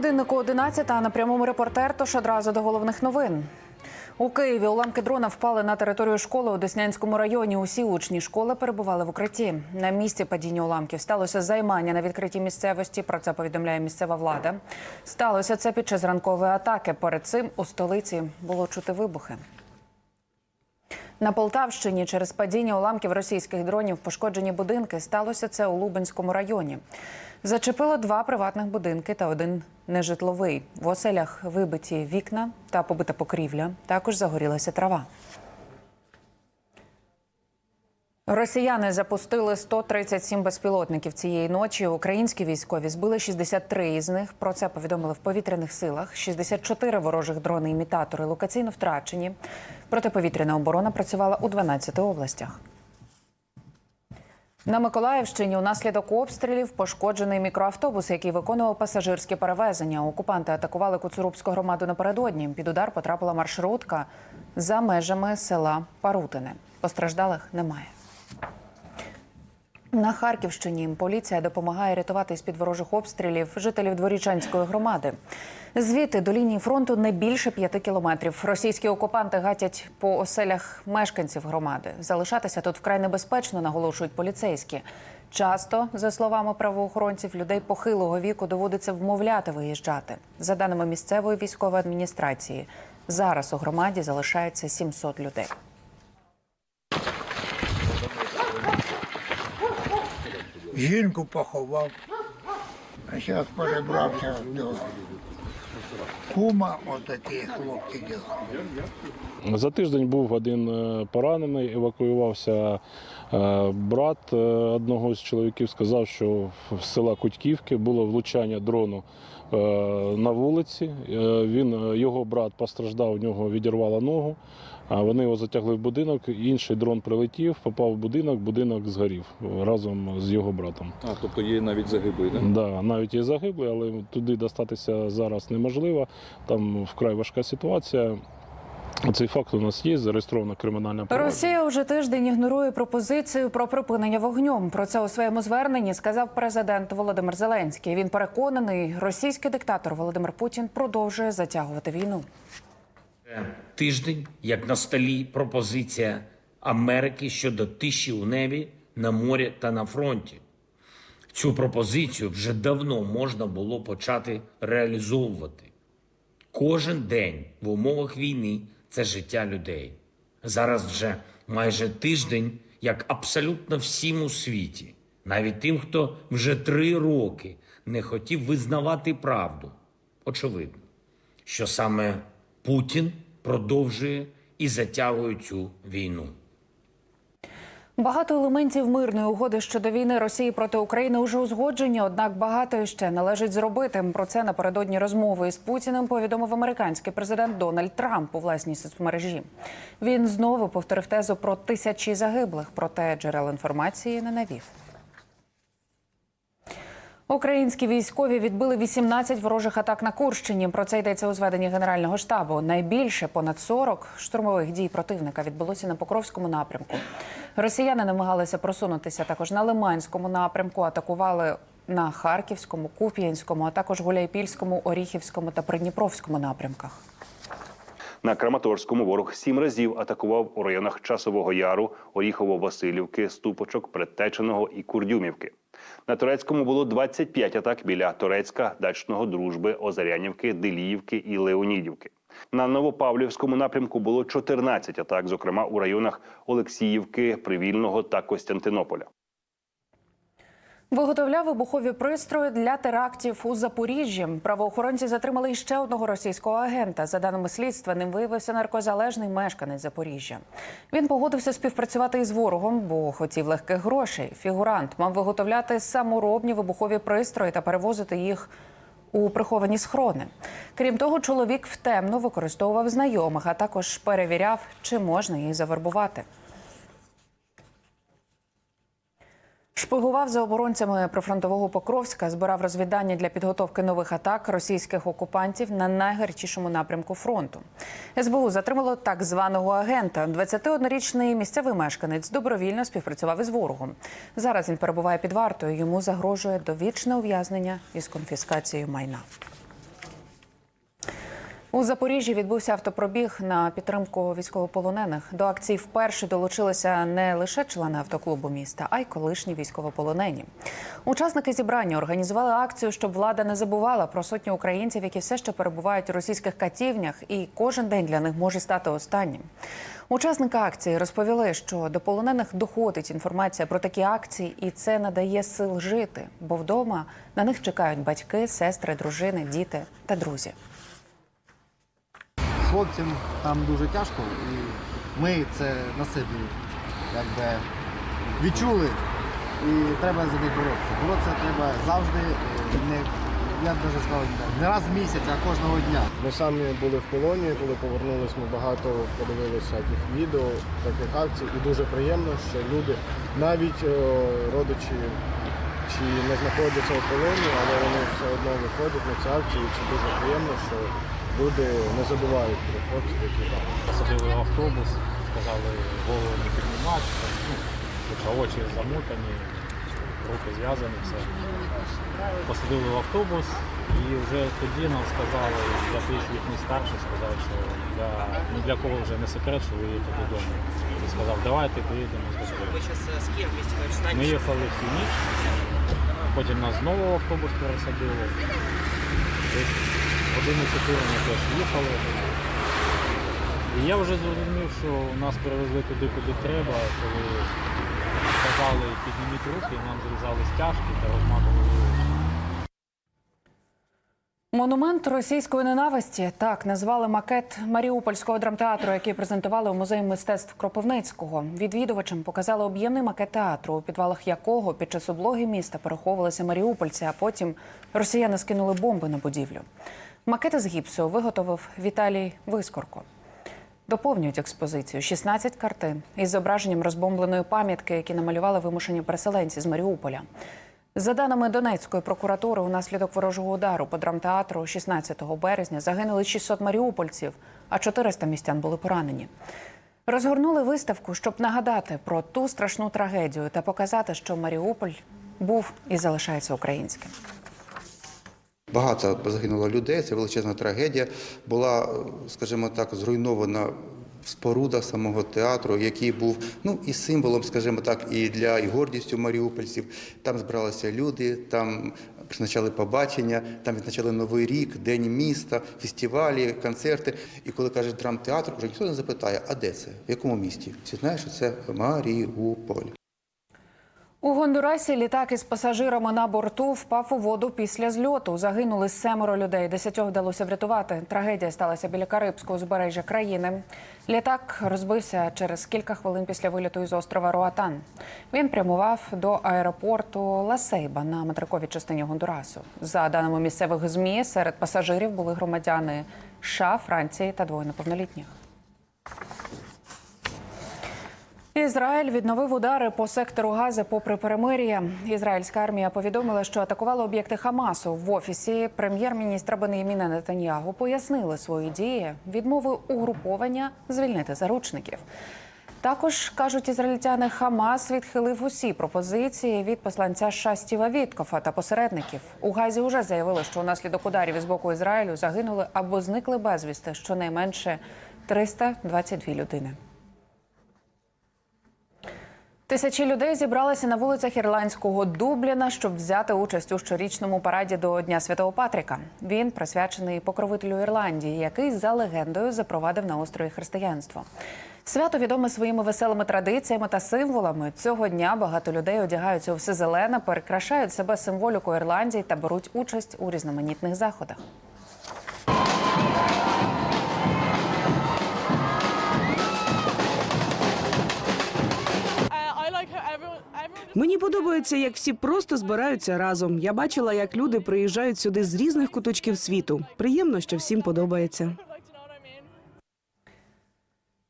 годиннику 11, а на прямому репортер, тож одразу до головних новин. У Києві уламки дрона впали на територію школи у Деснянському районі. Усі учні школи перебували в укритті. На місці падіння уламків сталося займання на відкритій місцевості. Про це повідомляє місцева влада. Сталося це під час ранкової атаки. Перед цим у столиці було чути вибухи. На Полтавщині через падіння уламків російських дронів пошкоджені будинки. Сталося це у Лубенському районі. Зачепило два приватних будинки та один нежитловий. В оселях вибиті вікна та побита покрівля. Також загорілася трава. Росіяни запустили 137 безпілотників цієї ночі. Українські військові збили 63 із них. Про це повідомили в повітряних силах. 64 ворожих дрони-імітатори локаційно втрачені. Протиповітряна оборона працювала у 12 областях. На Миколаївщині унаслідок обстрілів пошкоджений мікроавтобус, який виконував пасажирське перевезення. Окупанти атакували Куцурубську громаду напередодні. Під удар потрапила маршрутка за межами села Парутине. Постраждалих немає. На Харківщині поліція допомагає рятувати з під ворожих обстрілів жителів дворічанської громади. Звідти до лінії фронту не більше п'яти кілометрів. Російські окупанти гатять по оселях мешканців громади. Залишатися тут вкрай небезпечно, наголошують поліцейські. Часто, за словами правоохоронців, людей похилого віку доводиться вмовляти виїжджати. За даними місцевої військової адміністрації, зараз у громаді залишається 700 людей. Жінку поховав, а зараз перебрався до кума, отакі хлопці діла. За тиждень був один е, поранений, евакуювався е, брат е, одного з чоловіків. Сказав, що в села Кутьківки було влучання дрону на вулиці. Він його брат постраждав, у нього відірвало ногу. Вони його затягли в будинок. Інший дрон прилетів, попав в будинок, будинок згорів разом з його братом. А, тобто є навіть загиблий, так? Да, навіть є загиблий, але туди достатися зараз неможливо. Там вкрай важка ситуація. Цей факт у нас є, зареєстровано кримінальне провадження. Росія вже тиждень ігнорує пропозицію про припинення вогню. Про це у своєму зверненні сказав президент Володимир Зеленський. Він переконаний, російський диктатор Володимир Путін продовжує затягувати війну. Тиждень, як на столі пропозиція Америки щодо тиші у небі, на морі та на фронті. Цю пропозицію вже давно можна було почати реалізовувати. Кожен день в умовах війни це життя людей. Зараз вже майже тиждень, як абсолютно всім у світі, навіть тим, хто вже три роки не хотів визнавати правду. Очевидно, що саме Путін продовжує і затягує цю війну. Багато елементів мирної угоди щодо війни Росії проти України уже узгоджені, однак багато ще належить зробити. Про це напередодні розмови із Путіним повідомив американський президент Дональд Трамп у власній соцмережі. Він знову повторив тезу про тисячі загиблих, проте джерел інформації не навів. Українські військові відбили 18 ворожих атак на Курщині. Про це йдеться у зведенні Генерального штабу. Найбільше понад 40 штурмових дій противника відбулося на Покровському напрямку. Росіяни намагалися просунутися також на Лиманському напрямку. Атакували на Харківському, Куп'янському, а також Гуляйпільському, Оріхівському та Придніпровському напрямках. На Краматорському ворог сім разів атакував у районах Часового Яру, Оріхово-Василівки, Ступочок, Предтеченого і Курдюмівки. На турецькому було 25 атак біля Турецька, Дачного Дружби, Озарянівки, Деліївки і Леонідівки. На Новопавлівському напрямку було 14 атак, зокрема у районах Олексіївки, Привільного та Костянтинополя. Виготовляв вибухові пристрої для терактів у Запоріжжі. Правоохоронці затримали іще одного російського агента. За даними слідства, ним виявився наркозалежний мешканець Запоріжжя. Він погодився співпрацювати із ворогом, бо хотів легких грошей. Фігурант мав виготовляти саморобні вибухові пристрої та перевозити їх у приховані схрони. Крім того, чоловік втемно використовував знайомих, а також перевіряв, чи можна її завербувати. Шпигував за оборонцями прифронтового Покровська, збирав розвідання для підготовки нових атак російських окупантів на найгарячішому напрямку фронту. СБУ затримало так званого агента. 21-річний місцевий мешканець добровільно співпрацював із ворогом. Зараз він перебуває під вартою. Йому загрожує довічне ув'язнення із конфіскацією майна. У Запоріжжі відбувся автопробіг на підтримку військовополонених. До акції вперше долучилися не лише члени автоклубу міста, а й колишні військовополонені. Учасники зібрання організували акцію, щоб влада не забувала про сотні українців, які все ще перебувають у російських катівнях, і кожен день для них може стати останнім. Учасники акції розповіли, що до полонених доходить інформація про такі акції, і це надає сил жити, бо вдома на них чекають батьки, сестри, дружини, діти та друзі. Хлопцям там дуже тяжко, і ми це на собі якби відчули, і треба за них боротися. Боротися треба завжди, не, я б навіть сказав, не раз в місяць, а кожного дня. Ми самі були в полоні, коли повернулись, ми багато подивилися таких відео, таких акцій. І дуже приємно, що люди, навіть е, родичі, чи не знаходяться в полоні, але вони все одно виходять на ці акції. Це дуже приємно, що люди не забувають про хлопців, які в автобус, сказали голову не піднімати, ну, хоча очі замутані, руки зв'язані, все. Посадили в автобус і вже тоді нам сказали, якийсь їхній старший сказав, що для, ні для кого вже не секрет, що ви їдете додому. І сказав, давайте поїдемо з тобою. Ми їхали всю ніч, потім нас знову в автобус пересадили. Десь години 4 ми теж їхали. І я вже зрозумів, що нас перевезли туди, куди треба, коли казали підніміть руки, нам зрізали стяжки та розматували. Монумент російської ненависті так назвали макет Маріупольського драмтеатру, який презентували у музеї мистецтв Кропивницького. Відвідувачам показали об'ємний макет театру, у підвалах якого під час облоги міста переховувалися маріупольці, а потім росіяни скинули бомби на будівлю. Макети з гіпсу виготовив Віталій Вискорко. Доповнюють експозицію 16 картин із зображенням розбомбленої пам'ятки, які намалювали вимушені переселенці з Маріуполя. За даними Донецької прокуратури, унаслідок ворожого удару по драмтеатру 16 березня загинули 600 маріупольців, а 400 містян були поранені. Розгорнули виставку, щоб нагадати про ту страшну трагедію та показати, що Маріуполь був і залишається українським. Багато загинуло людей, це величезна трагедія. Була, скажімо так, зруйнована споруда самого театру, який був ну і символом, скажімо так, і для і гордістю маріупольців. Там збиралися люди, там призначали побачення, там відзначали Новий рік, День міста, фестивалі, концерти. І коли кажуть драмтеатр, вже ніхто не запитає, а де це? В якому місті? Всі знають, що це Маріуполь. У Гондурасі літак із пасажирами на борту впав у воду після зльоту. Загинули семеро людей. Десятьох вдалося врятувати. Трагедія сталася біля Карибського узбережжя країни. Літак розбився через кілька хвилин після виліту із острова Руатан. Він прямував до аеропорту Ласейба на материковій частині Гондурасу. За даними місцевих змі, серед пасажирів були громадяни США, Франції та двоє неповнолітніх. Ізраїль відновив удари по сектору Гази попри перемир'я. Ізраїльська армія повідомила, що атакувала об'єкти Хамасу. В офісі прем'єр-міністра Бенєміна Нетаньягу пояснили свої дії відмови угруповання звільнити заручників. Також кажуть ізраїльтяни, Хамас відхилив усі пропозиції від посланця США Стіва Віткофа та посередників. У Газі вже заявили, що унаслідок ударів із боку Ізраїлю загинули або зникли безвісти щонайменше 322 людини. Тисячі людей зібралися на вулицях ірландського Дубліна, щоб взяти участь у щорічному параді до Дня Святого Патріка. Він присвячений покровителю Ірландії, який за легендою запровадив на острові християнство. Свято відоме своїми веселими традиціями та символами. Цього дня багато людей одягаються у все зелене, перекрашають себе символікою Ірландії та беруть участь у різноманітних заходах. Мені подобається, як всі просто збираються разом. Я бачила, як люди приїжджають сюди з різних куточків світу. Приємно, що всім подобається.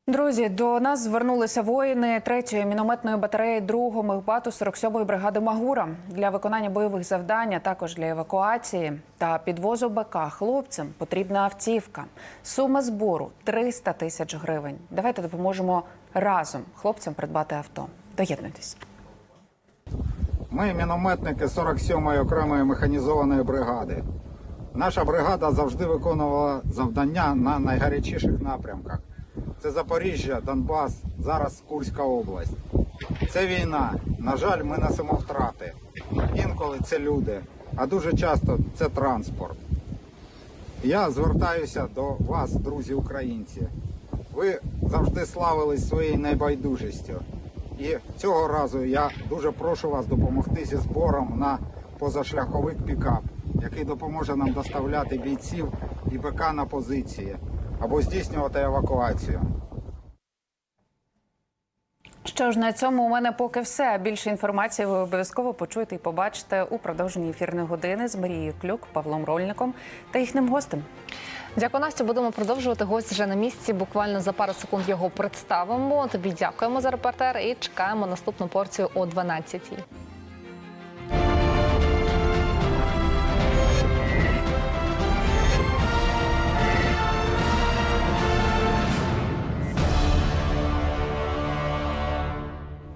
Друзі, до нас звернулися воїни 3-ї мінометної батареї 2-го мехбату 47-ї бригади Магура для виконання бойових завдань, а також для евакуації та підвозу БК хлопцям потрібна автівка. Сума збору 300 тисяч гривень. Давайте допоможемо разом хлопцям придбати авто. Доєднуйтесь. Ми мінометники 47-ї окремої механізованої бригади. Наша бригада завжди виконувала завдання на найгарячіших напрямках. Це Запоріжжя, Донбас, зараз Курська область. Це війна. На жаль, ми несемо втрати. Інколи це люди, а дуже часто це транспорт. Я звертаюся до вас, друзі українці. Ви завжди славились своєю найбайдужістю. І цього разу я дуже прошу вас допомогти зі збором на позашляховик пікап, який допоможе нам доставляти бійців і БК на позиції або здійснювати евакуацію. Що ж на цьому у мене поки все. Більше інформації ви обов'язково почуєте і побачите у продовженні ефірної години з Марією Клюк, Павлом Рольником та їхнім гостем. Дякую, Настю. Будемо продовжувати. Гость вже на місці. Буквально за пару секунд його представимо. Тобі дякуємо за репортер і чекаємо наступну порцію о 12-й.